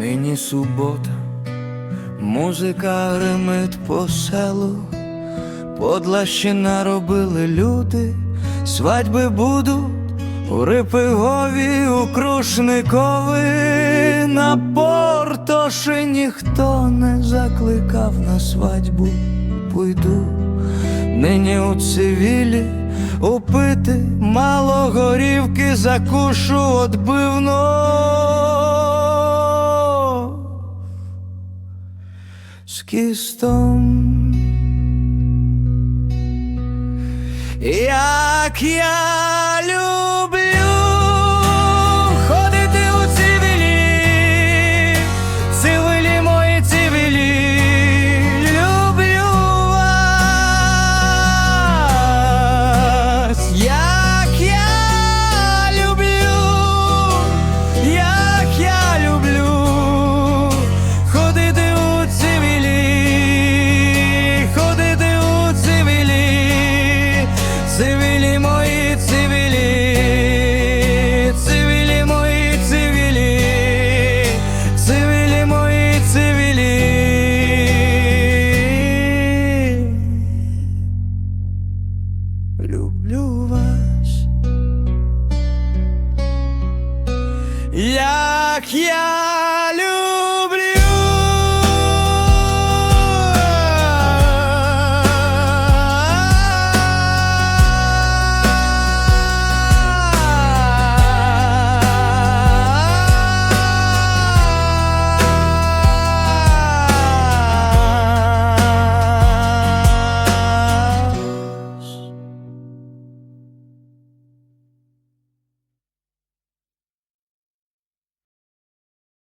Нині субота, музика гримить по селу, подлащі наробили люди, свадьби будуть у Рипигові, у Крушникові, на портоші ніхто не закликав на свадьбу, пойду. Нині у цивілі упити мало горівки, закушу отбивно. З. Як я як я.